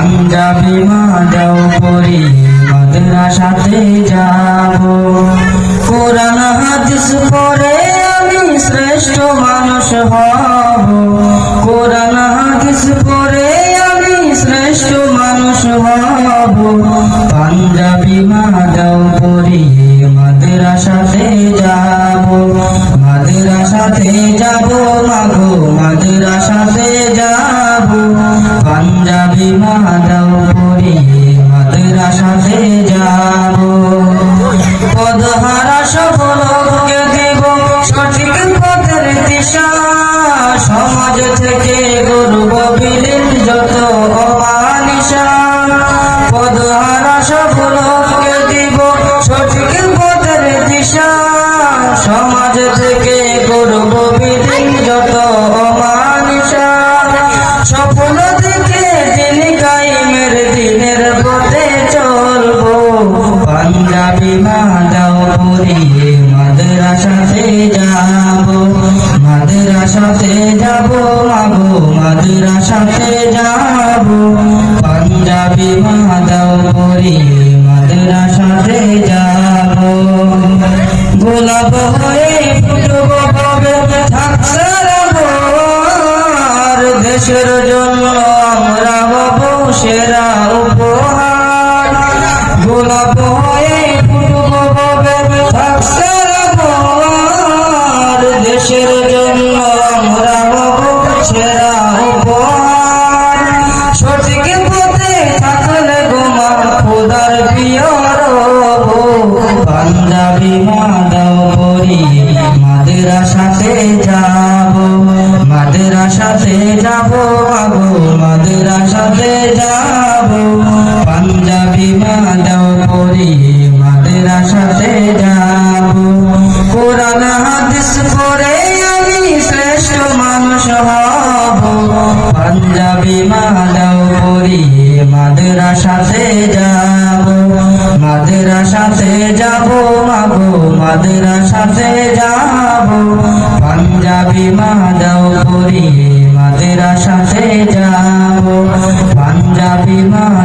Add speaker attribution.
Speaker 1: পাঞ্জাবি মাদাও পরি, মাদ্রাসাতে যাব। কোরআন, হাদিস পড়ে আমি শ্রেষ্ঠ মানুষ হব। কোরআন, হাদিস পড়ে আমি শ্রেষ্ঠ মানুষ হব। পাঞ্জাবি মাদাও পরি, মাদ্রাসাতে যাব। মাদ্রাসাতে যাব মাগো, মাদ্রাসাতে যাব। মাদাও পরি মাদ্রাসাতে যাব। পদহারা সফল দেব, সঠিক পথের দিশা। সমাজ থেকে গর্ব বিলীন যত অপানিশা। পদহারা সফলকে মাদাও মাদ্রাসাতে যাব মাদ্রাসাতে যাব, মাগো মাদ্রাসাতে যাব। পাঞ্জাবি মাদাও পরিয়ে মাদ্রাসাতে যাব। গোলাপ হয়ে ফুটব, কবে থাকছে দেশের জন্য আমরা সেরা উপহার। গোলাপ পাঞ্জাবি মাদাও পরি, মাদ্রাসাতে যাব। মাদ্রাসাতে যাব মাগো মাদ্রাসাতে যাব। পাঞ্জাবি মাদ্রাসাতে যাব। কোরআন হাদিস পড়ে আমি শ্রেষ্ঠ মানুষ হব। পাঞ্জাবি মাদাও পরি, মাদ্রাসাতে যাব। মাদ্রাসাতে যাব মাগো মাদ্রাসাতে যাব। পাঞ্জাবি মাদাও পরি মাদ্রাসাতে যাব। পাঞ্জাবি পরি